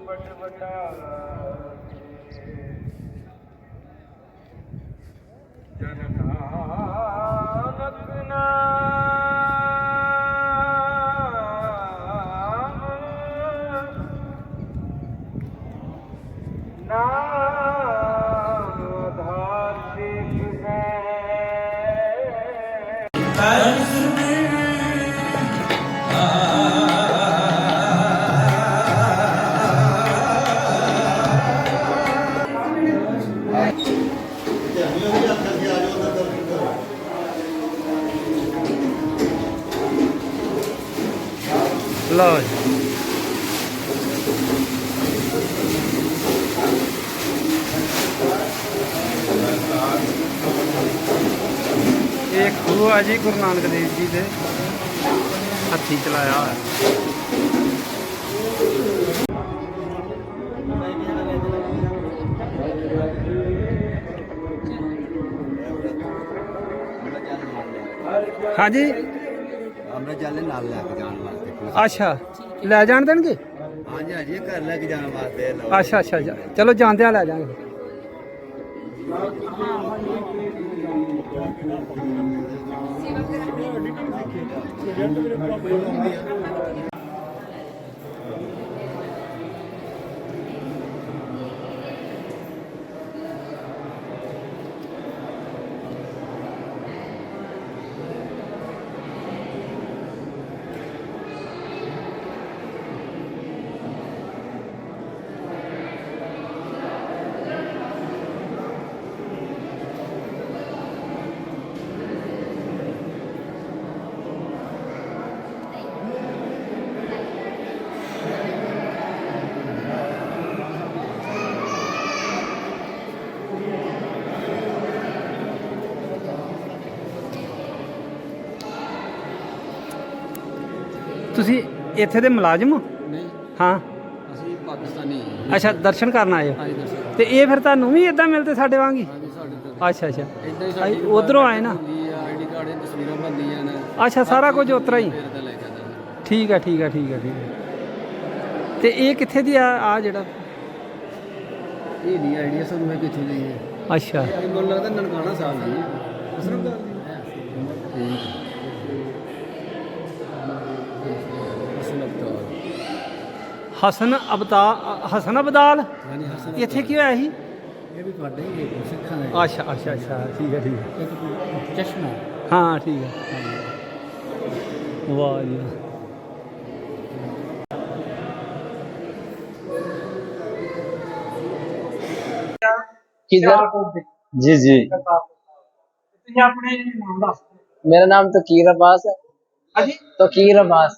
But ਵਟਾ ਜਨ ਨਾਨਕ ਨਾਮ ਲਓ ਜੀ ਇਹ ਖੂਹ ਆ ਜੀ ਗੁਰੂ ਨਾਨਕ ਦੇਵ ਜੀ ਦੇ। ਹੱਥੀ ਚਲਾਇਆ ਹਾਂਜੀ। ਅੱਛਾ ਲੈ ਜਾਣ ਦੇਣਗੇ ਹਾਂਜੀ ਹਾਂਜੀ ਘਰ ਲੈ ਕੇ ਜਾਣ ਵਾਸਤੇ ਲਓ। ਅੱਛਾ ਅੱਛਾ ਅੱਛਾ। ਚਲੋ ਜਾਂਦਿਆਂ ਲੈ ਜਾਾਂਗੇ ਤੁਸੀਂ ਇੱਥੇ ਦੇ ਮੁਲਾਜ਼ਮ? ਹੋ ਨਹੀਂ। ਹਾਂ। ਅਸੀਂ ਪਾਕਿਸਤਾਨੀ ਹਾਂ ਅੱਛਾ ਦਰਸ਼ਨ ਕਰਨ ਆਏ ਹੋ? ਹਾਂਜੀ ਦੱਸੋ ਤੇ ਇਹ ਫਿਰ ਤੁਹਾਨੂੰ ਵੀ ਇਦਾਂ ਮਿਲਦੇ ਸਾਡੇ ਵਾਂਗ ਹੀ? ਹਾਂਜੀ ਸਾਡੇ ਤੋਂ। ਅੱਛਾ ਅੱਛਾ। ਇਦਾਂ ਹੀ ਅਸੀਂ ਸਾਡੀ ਉਧਰੋਂ ਆਏ ਨਾ? ਹੁੰਦੀ ਆ ਆਈਡੀ ਕਾਰਡ ਦੀਆਂ ਤਸਵੀਰਾਂ ਬਣਦੀਆਂ ਨੇ। ਅੱਛਾ ਸਾਰਾ ਕੁਝ ਉਤਰਾ ਹੀ। ਫਿਰ ਤਾਂ ਲੈ ਕੇ ਜਾਂਦੇ। ਠੀਕ ਹੈ ਠੀਕ ਹੈ ਠੀਕ ਹੈ ਠੀਕ ਹੈ ਤੇ ਇਹ ਕਿੱਥੇ ਦੀ ਆ ਆ ਜਿਹੜਾ? ਇਹ ਨਹੀਂ ਆਈਡੀਆ ਸਾਨੂੰ ਹੈ ਕਿੱਥੋਂ ਦੀ ਹੈ। ਅੱਛਾ। ਇਹ ਮੈਨੂੰ ਲੱਗਦਾ ਨਨਕਾਣਾ ਸਾਹਿਬ ਦੀ ਅਸਰਮ ਦਾ। ਠੀਕ। ਹਸਨ ਅਬਤਾ ਹਸਨ ਅਬਦਾਲ ਹਾਂਜੀ ਹਸਨ ਇੱਥੇ ਕੀ ਹੋਇਆ ਸੀ ਇਹ ਵੀ ਤੁਹਾਡੇ ਹੀ ਹੈ, ਸਿੱਖਾਂ ਦਾ ਅੱਛਾ ਅੱਛਾ ਅੱਛਾ ਠੀਕ ਹੈ ਠੀਕ ਹੈ ਇੱਕ ਚਸ਼ਮਾ ਹਾਂ ਠੀਕ ਹੈ ਵਾਹ ਜੀ ਵਾਹ। किधर ਜੀ ਜੀ ਤੁਸੀਂ ਆਪਣੇ ਨਾਮ ਦੱਸ ਦਿਓ मेरा नाम तो कीर अब्बास है ਹਾਂਜੀ तो कीर अब्बास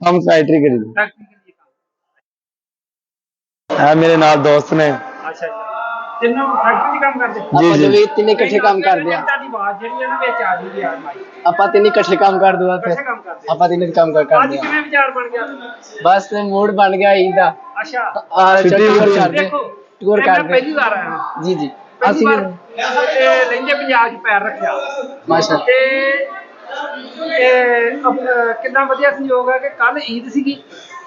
ਕੰਮ ਫੈਕਟਰੀ ਕਰੀ ਫੈਕਟਰੀ ਕੇ ਲਈ ਕੰਮ। ਹੈ ਮੇਰੇ ਨਾਲ ਦੋਸਤ ਨੇ। ਅੱਛਾ ਅੱਛਾ ਤਿੰਨੋਂ ਫੈਕਟਰੀ 'ਚ ਕੰਮ ਕਰਦੇ? ਜੀ ਆਪਾਂ ਜੀ। ਵੀ ਤਿੰਨੇ ਇਕੱਠੇ ਕੰਮ ਕਰਦੇ ਆ। ਤੁਹਾਡੀ ਆਵਾਜ਼ ਜਿਹੜੀ ਹੈ ਨਾ ਵਿੱਚ ਆ ਜੂਗੀ ਯਾਰ ਮਾਈ ਆਪਾਂ ਤਿੰਨੇ ਇਕੱਠੇ ਕੰਮ ਕਰ ਦੂਆ ਇਕੱਠੇ ਫਿਰ ਕੰਮ ਕਰਦੇ ਆਪਾਂ ਤਿੰਨੇ ਕੰਮ ਕਰ ਅੱਜ ਕਰਦੇ ਆ ਕਿਵੇਂ ਵਿਚਾਰ ਬਣ ਗਿਆ? ਬਸ ਮੂਡ ਬਣ ਗਿਆ ਈਦ ਦਾ। ਅੱਛਾ। ਆ ਚੱਲ ਟੂਰ ਹੋਈ। ਕਰਦੇ ਦੇਖੋ ਟੂਰ ਮੈਂ ਕਰਦੇ ਪਹਿਲੀ ਵਾਰ ਆਇਆ। ਹਾਂ ਜੀ ਜੀ। ਪਹਿਲੀ ਅਸੀਂ ਵਾਰ ਇਹ ਲਹਿੰਦੇ ਪੰਜਾਬ 'ਚ ਪੈਰ ਰੱਖਿਆ। ਮਾਸ਼ਾਅੱਲਾ ਤੇ ਇਹ ਕਿੰਨਾ ਵਧੀਆ ਸੰਯੋਗ ਹੈ ਕਿ ਕੱਲ ਈਦ ਸੀਗੀ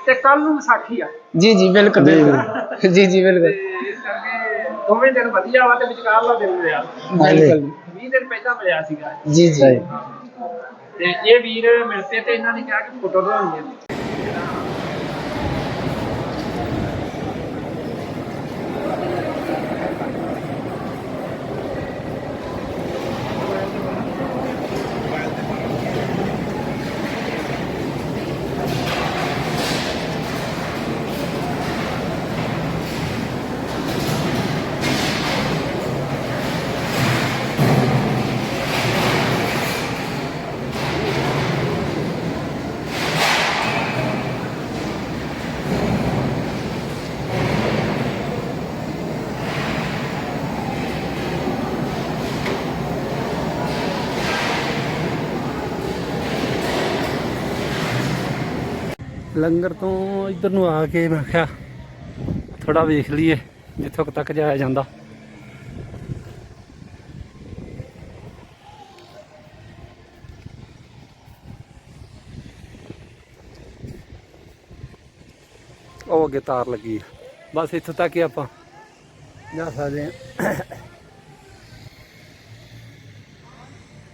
ਤੇ ਕੱਲ ਨੂੰ ਵਿਸਾਖੀ ਆ। ਜੀ ਜੀ ਬਿਲਕੁਲ ਬਿਲਕੁਲ। ਜੀ ਜੀ ਬਿਲਕੁਲ। ਤੇ ਇਸ ਕਰਕੇ ਦੋਵੇਂ ਦਿਨ ਵਧੀਆ ਵਾ ਤੇ ਵਿਚਕਾਰਲਾ ਦਿਨ ਮਿਲਿਆ ਬਿਲਕੁਲ। 20 ਦਿਨ ਪਹਿਲਾਂ ਮਿਲਿਆ ਸੀਗਾ। ਜੀ ਜੀ। ਤੇ ਇਹ ਵੀਰ ਮਿਲਤੇ ਤੇ ਇਹਨਾਂ ਨੇ ਕਿਹਾ ਕਿ ਫੋਟੋ ਬਣਾਉਣੀ ਹੈ ਲੰਗਰ ਤੋਂ ਇੱਧਰ ਨੂੰ ਆ ਕੇ ਮੈਂ ਕਿਹਾ ਥੋੜਾ ਵੇਖ ਲਈਏ, ਜਿੱਥੋਂ ਤੱਕ ਜਾਇਆ ਜਾਂਦਾ। ਉਹ ਅੱਗੇ ਤਾਰ ਲੱਗੀ ਆ। ਬਸ ਇੱਥੋਂ ਤੱਕ ਹੀ ਆਪਾਂ ਜਾ ਸਕਦੇ ਹਾਂ।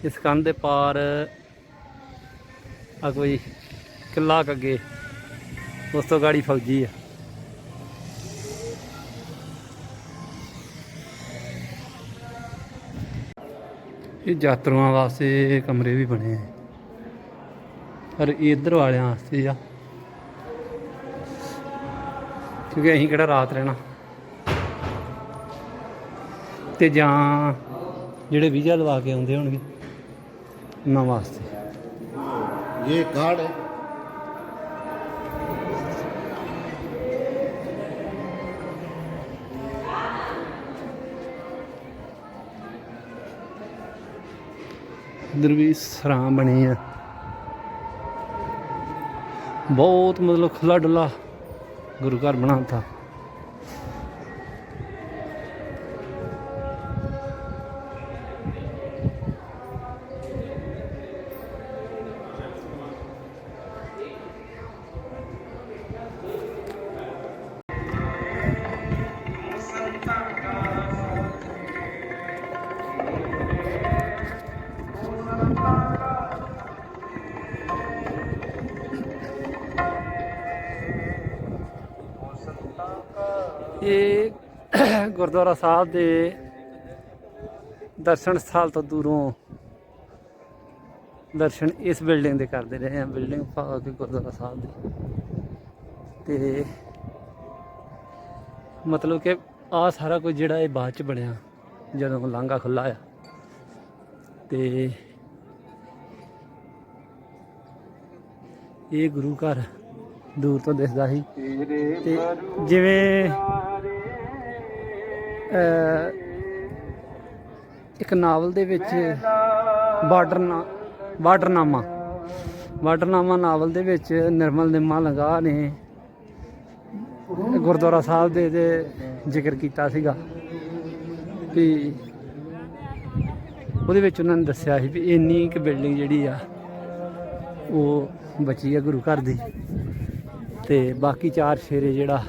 ਇਸ ਕੰਨ ਦੇ ਪਾਰ, ਆ ਕੋਈ ਕਿੱਲਾ ਕੁ ਅੱਗੇ ਉਸ ਤੋਂ ਗਾੜੀ ਫੌਜੀ ਆ। ਇਹ ਯਾਤਰੂਆਂ ਵਾਸਤੇ ਕਮਰੇ ਵੀ ਬਣੇ ਆ। ਪਰ ਇਧਰ ਵਾਲਿਆਂ ਵਾਸਤੇ ਆ। ਕਿਉਂਕਿ ਅਸੀਂ ਕਿਹੜਾ ਰਾਤ ਰਹਿਣਾ। ਤੇ ਜਾਂ ਜਿਹੜੇ ਵੀਜ਼ਾ ਲਵਾ ਕੇ ਆਉਂਦੇ ਹੋਣਗੇ, ਉਹਨਾਂ ਵਾਸਤੇ। ਇਹ ਕਾਰਡ ਹੈ। ਇੱਧਰ ਵੀ ਸਰਾਂ ਬਣੀ ਆ ਬਹੁਤ ਮਤਲਬ ਖੁੱਲਾ ਡੁੱਲਾ ਗੁਰੂ ਘਰ ਬਣਾਤਾ। ਗੁਰਦੁਆਰਾ ਸਾਹਿਬ ਦੇ ਦਰਸ਼ਨ ਸਥਲ ਤੋਂ ਦੂਰੋਂ ਦਰਸ਼ਨ ਇਸ ਬਿਲਡਿੰਗ ਦੇ ਕਰਦੇ ਰਹੇ ਆ ਬਿਲਡਿੰਗ ਕੇ ਗੁਰਦੁਆਰਾ ਸਾਹਿਬ ਦੀ। ਤੇ ਮਤਲਬ ਕਿ ਆ ਸਾਰਾ ਕੁਝ ਜਿਹੜਾ ਇਹ ਬਾਅਦ ਚ ਬਣਿਆ ਜਦੋਂ ਲਾਂਘਾ ਖੁੱਲਾ ਆ। ਤੇ ਇਹ ਗੁਰੂ ਘਰ ਦੂਰ ਤੋਂ ਦਿਸਦਾ ਸੀ। ਤੇ ਜਿਵੇਂ ਇੱਕ ਨਾਵਲ ਦੇ ਵਿੱਚ ਬਾਰਡਰ ਨਾ ਬਾਰਡਰਨਾਮਾ ਬਾਰਡਰਨਾਮਾ ਨਾਵਲ ਦੇ ਵਿੱਚ ਨਿਰਮਲ ਨਿੰਮਾ ਲੰਗਾ ਨੇ ਗੁਰਦੁਆਰਾ ਸਾਹਿਬ ਦੇ ਦੇ ਜ਼ਿਕਰ ਕੀਤਾ ਸੀਗਾ ਵੀ ਉਹਦੇ ਵਿੱਚ ਉਹਨਾਂ ਨੇ ਦੱਸਿਆ ਸੀ ਵੀ ਇੰਨੀ ਇੱਕ ਬਿਲਡਿੰਗ ਜਿਹੜੀ ਆ, ਉਹ ਬਚੀ ਆ ਗੁਰੂ ਘਰ ਦੀ ਤੇ ਬਾਕੀ ਚਾਰ ਸ਼ੇਰੇ ਜਿਹੜਾ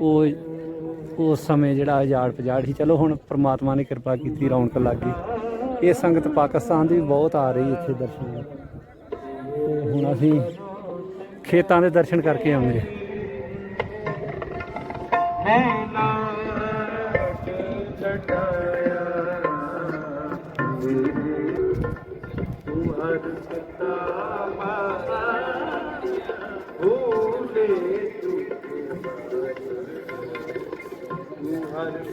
ਉਹ ਉਸ ਸਮੇਂ ਜਿਹੜਾ ਉਜਾੜ ਪਜਾੜ ਸੀ, ਚਲੋ ਹੁਣ ਪ੍ਰਮਾਤਮਾ ਨੇ ਕਿਰਪਾ ਕੀਤੀ, ਰੌਣਕ ਲੱਗ ਗਈ। ਇਹ ਸੰਗਤ ਪਾਕਿਸਤਾਨ ਦੀ ਵੀ ਬਹੁਤ ਆ ਰਹੀ ਇੱਥੇ ਦਰਸ਼ਨ ਤੇ ਹੁਣ ਅਸੀਂ ਖੇਤਾਂ ਦੇ ਦਰਸ਼ਨ ਕਰਕੇ ਆਉਂਦੇ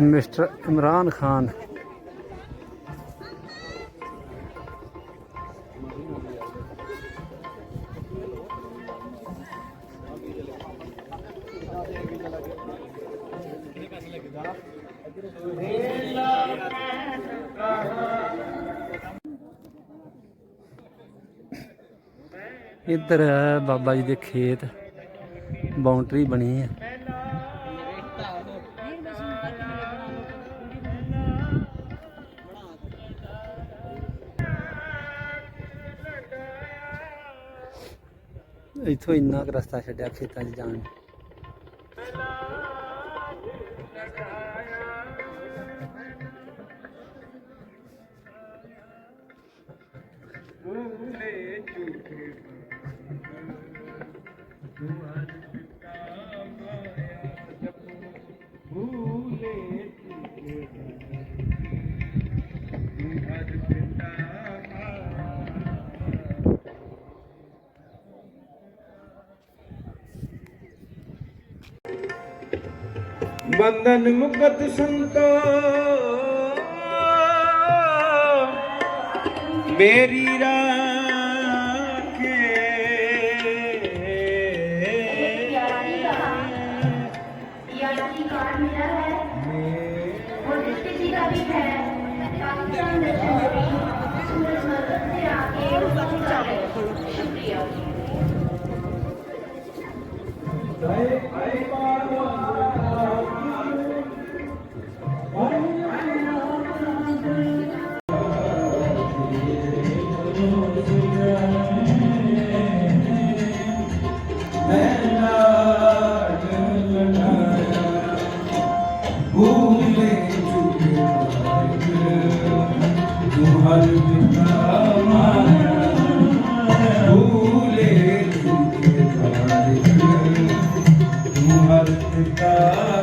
ਮਿਸਟਰ ਇਮਰਾਨ ਖਾਨ। ਇੱਧਰ ਬਾਬਾ ਜੀ ਦੇ ਖੇਤ ਬਾਉਂਡਰੀ ਬਣੀ ਹੈ। ਇੱਥੋਂ ਇੰਨਾ ਕੁ ਰਸਤਾ ਛੱਡਿਆ ਖੇਤਾਂ 'ਚ ਜਾਣ ਨੂੰ। ਬੰਧਨ ਮੁਕਤ ਸੰਤੋ ਮੇਰੀ ਰਾਖੇ ficar.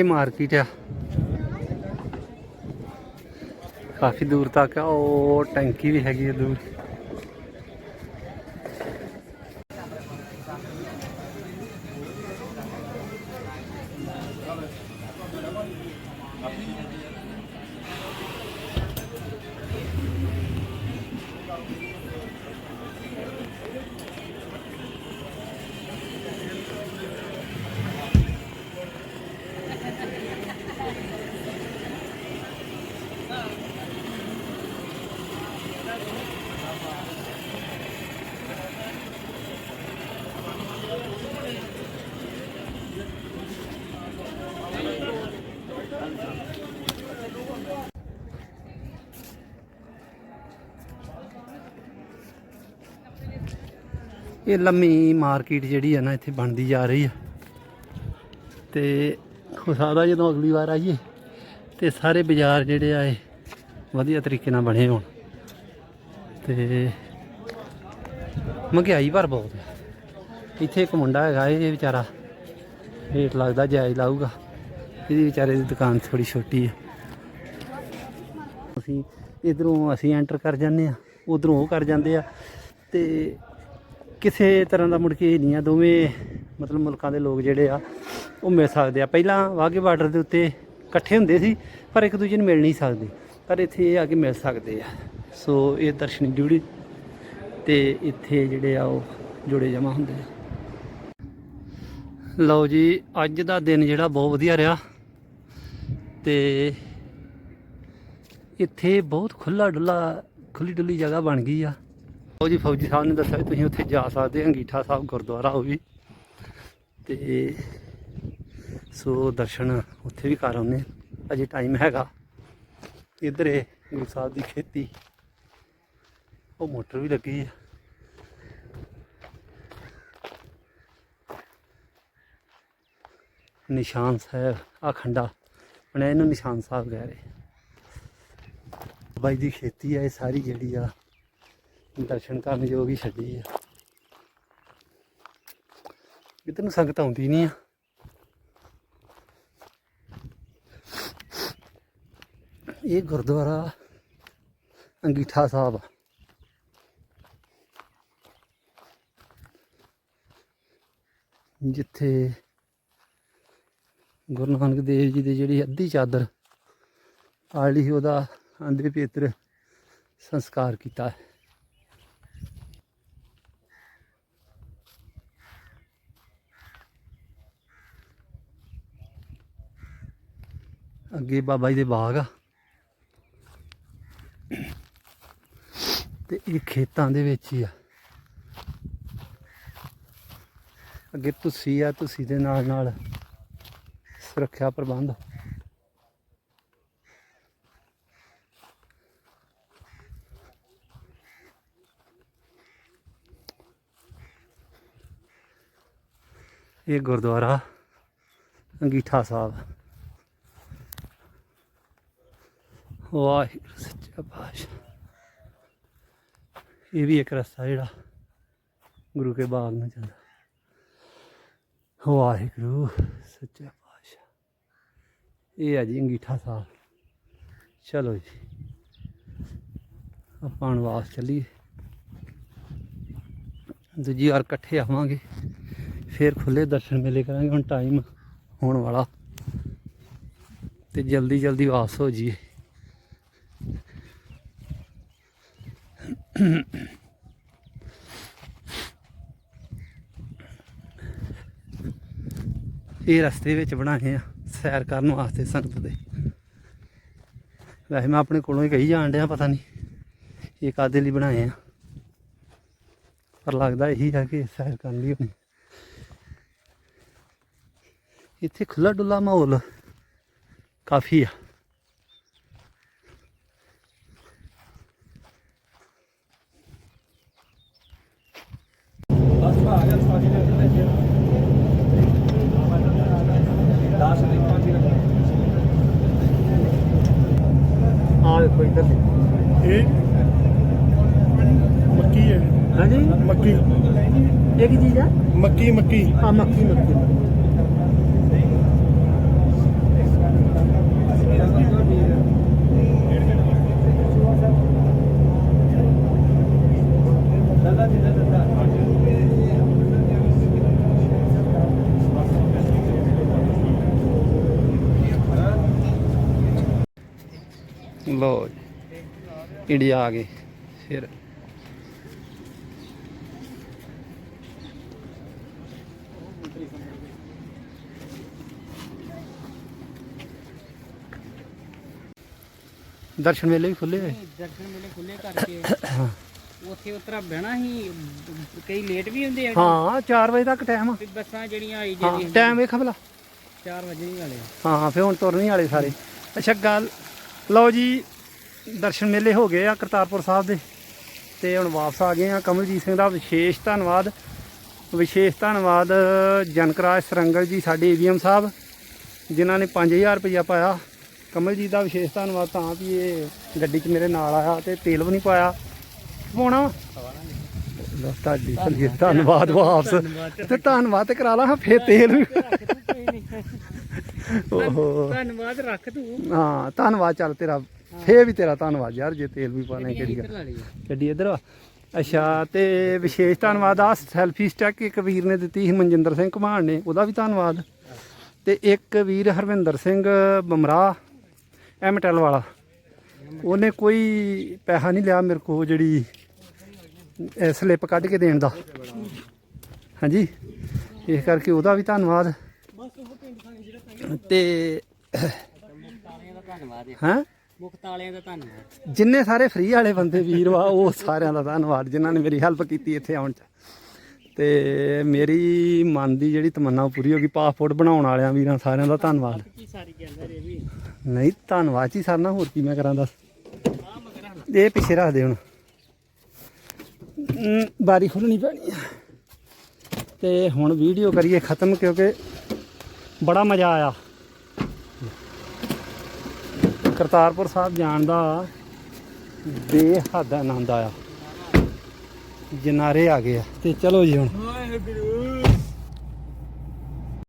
ਇਹ ਮਾਰਕੀਟ ਆ। ਕਾਫੀ ਦੂਰ ਤੱਕ ਆ ਉਹ ਟੈਂਕੀ ਵੀ ਹੈਗੀ ਆ ਦੂਰ। ਇਹ ਲੰਮੀ ਮਾਰਕੀਟ ਜਿਹੜੀ ਆ ਨਾ ਇੱਥੇ ਬਣਦੀ ਜਾ ਰਹੀ ਆ। ਤੇ ਹੋ ਸਕਦਾ ਜਦੋਂ ਅਗਲੀ ਵਾਰ ਆਈਏ ਤੇ ਸਾਰੇ ਬਾਜ਼ਾਰ ਜਿਹੜੇ ਆ ਇਹ ਵਧੀਆ ਤਰੀਕੇ ਨਾਲ ਬਣੇ ਹੋਣ। ਤੇ ਮਹਿੰਗਾਈ ਪਰ ਬਹੁਤ ਹੈ ਇੱਥੇ ਇੱਕ ਮੁੰਡਾ ਹੈਗਾ ਇਹ ਵਿਚਾਰਾ, ਰੇਟ ਲੱਗਦਾ ਜਾਇਜ਼ ਲਾਊਗਾ। ਇਹਦੀ ਵਿਚਾਰੇ ਦੀ ਦੁਕਾਨ ਥੋੜੀ ਛੋਟੀ ਹੈ ਅਸੀਂ ਇਧਰੋਂ ਅਸੀਂ ਐਂਟਰ ਕਰ ਜਾਂਦੇ ਆ, ਉਧਰੋਂ ਉਹ ਕਰ ਜਾਂਦੇ ਆ। ਤੇ ਕਿਸੇ ਤਰ੍ਹਾਂ ਦਾ ਮੁੜ ਕੇ ਇਹ ਨਹੀਂ ਆ, ਦੋਵੇਂ ਮਤਲਬ ਮੁਲਕਾਂ ਦੇ ਲੋਕ ਜਿਹੜੇ ਆ, ਉਹ ਮਿਲ ਸਕਦੇ ਆ। ਪਹਿਲਾਂ ਵਾਘੇ ਬਾਰਡਰ ਦੇ ਉੱਤੇ ਇਕੱਠੇ ਹੁੰਦੇ ਸੀ, ਪਰ ਇੱਕ ਦੂਜੇ ਨੂੰ ਮਿਲ ਨਹੀਂ ਸਕਦੇ। ਪਰ ਇੱਥੇ ਇਹ ਆ ਕੇ ਮਿਲ ਸਕਦੇ ਆ। ਸੋ ਇਹ ਦਰਸ਼ਨੀ ਜੁੜੀ ਤੇ ਇੱਥੇ ਜਿਹੜੇ ਆ, ਉਹ ਜੁੜੇ ਜਮਾ ਹੁੰਦੇ ਆ। ਲਓ ਜੀ, ਅੱਜ ਦਾ ਦਿਨ ਜਿਹੜਾ ਬਹੁਤ ਵਧੀਆ ਰਿਹਾ। ਤੇ ਇੱਥੇ ਬਹੁਤ ਖੁੱਲਾ ਡੁੱਲਾ ਖੁੱਲੀ ਡੁੱਲੀ ਜਗ੍ਹਾ ਬਣ ਗਈ ਆ। ਉਹ ਜੀ, ਫੌਜੀ ਸਾਹਿਬ ਨੇ ਦੱਸਿਆ ਵੀ ਤੁਸੀਂ ਉੱਥੇ ਜਾ ਸਕਦੇ ਅੰਗੀਠਾ ਸਾਹਿਬ ਗੁਰਦੁਆਰਾ ਉਹ ਵੀ। ਤੇ ਸੋ ਦਰਸ਼ਨ ਉੱਥੇ ਵੀ ਕਰ ਆਉਂਦੇ ਅਜੇ ਟਾਈਮ ਹੈਗਾ। ਇੱਧਰ ਇਹ ਗੁਰੂ ਸਾਹਿਬ ਦੀ ਖੇਤੀ। ਉਹ ਮੋਟਰ ਵੀ ਲੱਗੀ ਆ। ਨਿਸ਼ਾਨ ਸਾਹਿਬ ਆਖੰਡਾ ਖੰਡਾ। ਇਹਨੂੰ ਨਿਸ਼ਾਨ ਸਾਹਿਬ ਕਹਿ ਰਹੇ। ਬਾਈ ਦੀ ਖੇਤੀ ਹੈ ਇਹ ਸਾਰੀ ਜਿਹੜੀ ਆ ਦਰਸ਼ਨ ਕਰਨ ਯੋਗ ਹੀ ਛੱਡੀ ਆ। ਇੱਧਰ ਨੂੰ ਸੰਗਤ ਆਉਂਦੀ ਨਹੀਂ ਆ। ਇਹ ਗੁਰਦੁਆਰਾ ਅੰਗੀਠਾ ਸਾਹਿਬ ਜਿੱਥੇ ਗੁਰੂ ਨਾਨਕ ਦੇਵ ਜੀ ਦੀ ਜਿਹੜੀ ਅੱਧੀ ਚਾਦਰ ਆਲੀ ਉਹਦਾ ਆਂਦੇ ਵੀ ਸੰਸਕਾਰ ਕੀਤਾ ਹੈ। ਅੱਗੇ ਬਾਬਾ ਜੀ ਦੇ ਬਾਗ। ਆ ਤੇ ਇਹ ਖੇਤਾਂ ਦੇ ਵਿੱਚ ਹੀ ਆ। ਅੱਗੇ ਤੁਸੀਂ ਆ, ਤੁਸੀਂ ਦੇ ਨਾਲ ਨਾਲ ਸੁਰੱਖਿਆ ਪ੍ਰਬੰਧ। ਇਹ ਗੁਰਦੁਆਰਾ ਅੰਗੀਠਾ ਸਾਹਿਬ। ਵਾਹਿਗੁਰੂ, ਸੱਚਾ ਪਾਤਸ਼ਾਹ। ਇਹ ਵੀ ਇੱਕ ਰਸਤਾ ਜਿਹੜਾ ਗੁਰੂ ਕੇ ਬਾਗ ਨੂੰ ਜਾਂਦਾ। ਵਾਹਿਗੁਰੂ, ਸੱਚਾ ਪਾਤਸ਼ਾਹ। ਇਹ ਆ ਜੀ ਅੰਗੀਠਾ ਸਾਹਿਬ ਚਲੋ ਜੀ, ਆਪਾਂ ਹੁਣ ਵਾਪਸ ਚੱਲੀਏ। ਦੂਜੀ ਵਾਰ ਇਕੱਠੇ ਆਵਾਂਗੇ, ਫਿਰ ਖੁੱਲੇ ਦਰਸ਼ਨ ਮੇਲੇ ਕਰਾਂਗੇ। ਹੁਣ ਟਾਈਮ ਹੋਣ ਵਾਲਾ। ਤੇ ਜਲਦੀ ਜਲਦੀ ਵਾਪਸ ਹੋ ਜੀਏ ਇਹ ਰਸਤੇ ਵਿੱਚ ਬਣਾਏ ਆ, ਸੈਰ ਕਰਨ ਵਾਸਤੇ ਸੰਗਤ ਦੇ। ਵੈਸੇ ਮੈਂ ਆਪਣੇ ਕੋਲੋਂ ਹੀ ਕਹੀ ਜਾਣ ਡਿਆ, ਪਤਾ ਨਹੀਂ ਇਹ ਕਾਦੇ ਲਈ ਬਣਾਏ ਆ। ਪਰ ਲੱਗਦਾ ਇਹੀ ਆ ਕਿ ਸੈਰ ਕਰਨ ਲਈ ਹੋਣੀ। ਇੱਥੇ ਖੁੱਲਾ ਡੁੱਲਾ ਮਾਹੌਲ ਕਾਫੀ ਆ। ਆ ਦੇਖੋ ਇੱਧਰ ਇਹ ਮੱਕੀ ਹੈ। ਹਾਂਜੀ? ਮੱਕੀ। ਇਹ ਕੀ ਚੀਜ਼ ਆ? ਮੱਕੀ ਮੱਕੀ। ਆ ਮੱਕੀ ਮੱਕੀ ਲੋ ਇੰਡੀਆ ਆ ਗਏ ਫਿਰ। ਦਰਸ਼ਨ ਮੇਲੇ ਵੀ ਖੁੱਲੇ ਹੋਏ? ਦਰਸ਼ਨ ਮੇਲੇ ਖੁੱਲੇ ਕਰਕੇ ਉੱਥੇ ਉਤਰਾ ਬਹਿਣਾ ਹੀ ਕਈ ਲੇਟ ਵੀ ਹੁੰਦੇ ਆ। ਹਾਂ 4 ਵਜੇ ਤੱਕ ਟਾਈਮ ਆ। ਬੱਸਾਂ ਜਿਹੜੀਆਂ ਆਈ ਹਾਂ ਜਾਂਦੀਆਂ ਟਾਈਮ ਵੇਖ ਭਲਾ। 4 ਵਜੇ ਹੀ ਵਾਲੇ। ਹਾਂ ਫੇ ਹੁਣ ਤੁਰਨੀ ਵਾਲੇ ਸਾਰੇ। ਅੱਛਾ ਗੱਲ ਲਓ ਜੀ ਦਰਸ਼ਨ ਮੇਲੇ ਹੋ ਗਏ ਆ ਕਰਤਾਰਪੁਰ ਸਾਹਿਬ ਦੇ। ਤੇ ਹੁਣ ਵਾਪਸ ਆ ਗਏ ਆ ਕਮਲਜੀਤ ਸਿੰਘ ਦਾ ਵਿਸ਼ੇਸ਼ ਧੰਨਵਾਦ। ਵਿਸ਼ੇਸ਼ ਧੰਨਵਾਦ ਜਨਕਰਾਜ ਸਰੰਗਲ ਜੀ ਸਾਡੇ ਏਵੀਐਮ ਸਾਹਿਬ ਜਿਨ੍ਹਾਂ ਨੇ 5000 ਰੁਪਇਆ ਪਾਇਆ। ਕਮਲਜੀਤ ਦਾ ਵਿਸ਼ੇਸ਼ ਧੰਨਵਾਦ ਤਾਂ ਵੀ ਇਹ ਗੱਡੀ 'ਚ ਮੇਰੇ ਨਾਲ ਆਇਆ ਤੇ ਤੇਲ ਵੀ ਨਹੀਂ ਪਾਇਆ। ਪਾਉਣਾ ਤੁਹਾਡੀ ਸਲੀਏ ਧੰਨਵਾਦ ਵਾਪਸ। ਤੇ ਧੰਨਵਾਦ ਤੇ ਕਰਾ ਲਾ ਫੇਰ ਤੇਲ ਧੰਨਵਾਦ ਰੱਖ ਤੂੰ। ਹਾਂ ਧੰਨਵਾਦ ਚੱਲ ਤੇਰਾ। ਫੇਰ ਵੀ ਤੇਰਾ ਧੰਨਵਾਦ ਯਾਰ ਜੇ ਤੇਲ ਵੀ ਪਾਣਾ ਕਿਹੜੀ ਗੱਲ ਗੱਡੀ ਇੱਧਰ ਵਾ ਅੱਛਾ ਤੇ ਵਿਸ਼ੇਸ਼ ਧੰਨਵਾਦ ਆ ਸੈਲਫੀ ਸਟੈਕ ਇੱਕ ਵੀਰ ਨੇ ਦਿੱਤੀ ਸੀ ਮਨਜਿੰਦਰ ਸਿੰਘ ਘਮਾਣ ਨੇ ਉਹਦਾ ਵੀ ਧੰਨਵਾਦ। ਤੇ ਇੱਕ ਵੀਰ ਹਰਵਿੰਦਰ ਸਿੰਘ ਬਮਰਾਹ ਐਮਟੈਲ ਵਾਲਾ। ਉਹਨੇ ਕੋਈ ਪੈਸਾ ਨਹੀਂ ਲਿਆ ਮੇਰੇ ਕੋਲ ਜਿਹੜੀ ਸਲਿੱਪ ਕੱਢ ਕੇ ਦੇਣ ਦਾ। ਹਾਂਜੀ ਇਸ ਕਰਕੇ ਉਹਦਾ ਵੀ ਧੰਨਵਾਦ। ਤੇ ਹੈ? ਦਾ ਧੰਨਵਾਦ। ਜਿੰਨੇ ਸਾਰੇ ਫ੍ਰੀ ਵਾਲੇ ਬੰਦੇ ਵੀਰ ਵਾ ਉਹ ਸਾਰਿਆਂ ਦਾ ਧੰਨਵਾਦ ਜਿਨ੍ਹਾਂ ਨੇ ਮੇਰੀ ਹੈਲਪ ਕੀਤੀ ਇੱਥੇ ਆਉਣ ਚ। ਤੇ ਮੇਰੀ ਮਨ ਦੀ ਜਿਹੜੀ ਤਮੰਨਾ ਉਹ ਪੂਰੀ ਹੋ ਗਈ ਪਾਸਪੋਰਟ ਬਣਾਉਣ ਵਾਲਿਆਂ ਵੀਰਾਂ ਸਾਰਿਆਂ ਦਾ ਧੰਨਵਾਦ। ਕੀ ਸਾਰੀ ਕਹਿੰਦਾ ਰੇ ਵੀ ਨਹੀਂ ਧੰਨਵਾਦ ਜੀ ਸਰਨਾ ਹੋਰ ਕੀ ਮੈਂ ਕਰਾਂ ਦੱਸ? ਇਹ ਪਿੱਛੇ ਰੱਖ ਦੇ ਹੁਣ। ਅਮ, ਬਾਰੀ ਖੁੱਲਣੀ ਪੈਣੀ ਆ। ਤੇ ਹੁਣ ਵੀਡੀਓ ਕਰੀਏ ਖਤਮ ਕਿਉਂਕਿ ਬੜਾ ਮਜ਼ਾ ਆਇਆ। ਕਰਤਾਰਪੁਰ ਸਾਹਿਬ ਜਾਣ ਦਾ ਬੇਹੱਦ ਆਨੰਦ ਆਇਆ। ਜਨਾਰੇ ਆ ਗਏ ਆ। ਤੇ ਚਲੋ ਜੀ ਹੁਣ।